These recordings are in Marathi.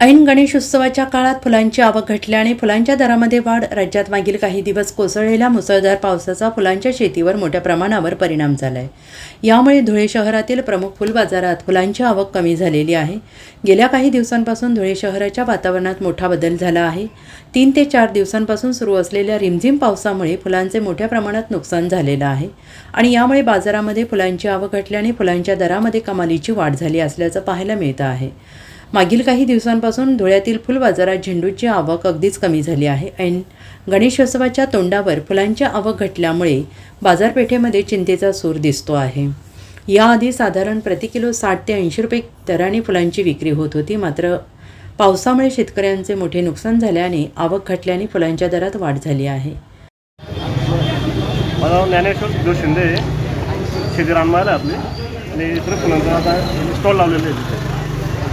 ऐन गणेशोत्सवाच्या काळात फुलांची आवक घटल्याने फुलांच्या दरामध्ये वाढ राज्यात मागील काही दिवस कोसळलेल्या मुसळधार पावसाचा फुलांच्या शेतीवर मोठ्या प्रमाणावर परिणाम झाला आहे यामुळे धुळे शहरातील प्रमुख फुल बाजारात फुलांची आवक कमी झालेली आहे. गेल्या काही दिवसांपासून धुळे शहराच्या वातावरणात मोठा बदल झाला आहे. तीन ते चार दिवसांपासून सुरू असलेल्या रिमझिम पावसामुळे फुलांचे मोठ्या प्रमाणात नुकसान झालेलं आहे आणि यामुळे बाजारामध्ये फुलांची आवक घटल्याने फुलांच्या दरामध्ये कमालीची वाढ झाली असल्याचं पाहायला मिळतं आहे. मागील काही दिवसांपासून धुळ्यातील फुल बाजारात झेंडूची आवक अगदीच कमी झाली आहे. ऐन गणेशोत्सवाच्या तोंडावर फुलांची आवक घटल्यामुळे बाजारपेठेमध्ये चिंतेचा सूर दिसतो आहे. याआधी साधारण प्रति किलो साठ ते ऐंशी रुपये दराने फुलांची विक्री होत होती. मात्र पावसामुळे शेतकऱ्यांचे मोठे नुकसान झाल्याने आवक घटल्याने फुलांच्या दरात वाढ झाली आहे. माझं नाव ज्ञानेश्वर जो शिंदे शेती आहे आपली. आणि इकडे फुलांचा आता स्टॉल लावलेले आहे.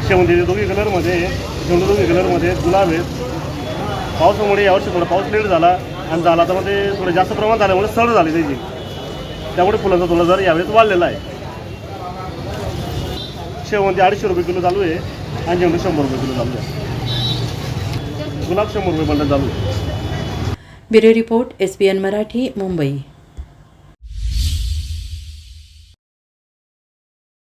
तिथे दोघी कलरमध्ये आहे, झेंडू दोघी कलरमध्ये गुलाब आहेत. पावसामुळे यावर्षी थोडा पाऊस लेट झाला आणि झाला तर मग ते थोडं जास्त प्रमाणात झाल्यामुळे सळ झाली त्याची. त्यामुळे फुलांचा थोडा दर यावेळेस वाढलेला आहे. शेवंती अडीचशे रुपये किलो चालू आहे. आणि झेंडू शंभर रुपये किलो चालू आहे. गुलाब शंभर रुपये बंडल चालू आहे. Bureau report S N Marathi Mumbai.